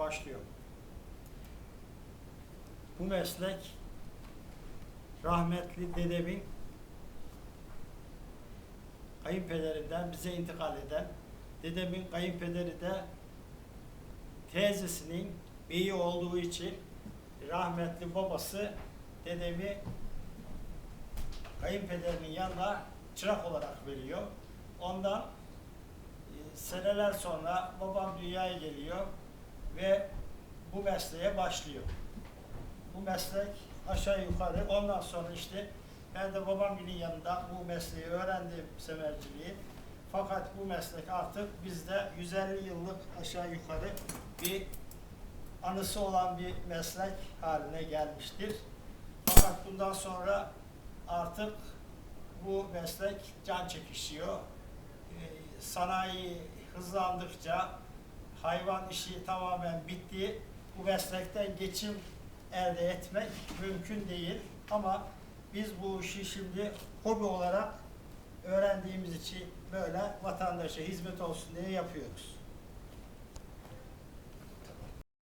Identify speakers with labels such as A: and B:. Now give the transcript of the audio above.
A: başlıyor. Bu meslek rahmetli dedemin kayınpederinden bize intikal eden, dedemin kayınpederi de teyzesinin beyi olduğu için rahmetli babası dedemi kayınpederinin yanına çırak olarak veriyor. Ondan e, seneler sonra babam dünyaya geliyor ve bu mesleğe başlıyor. Bu meslek aşağı yukarı ondan sonra işte ben de babamın yanında bu mesleği öğrendim semerciliği. Fakat bu meslek artık bizde 150 yıllık aşağı yukarı bir anısı olan bir meslek haline gelmiştir. Fakat bundan sonra artık bu meslek can çekişiyor. Ee, Sanayi hızlandıkça hayvan işi tamamen bitti. Bu meslekten geçim elde etmek mümkün değil. Ama biz bu işi şimdi hobi olarak öğrendiğimiz için böyle vatandaşa hizmet olsun diye yapıyoruz.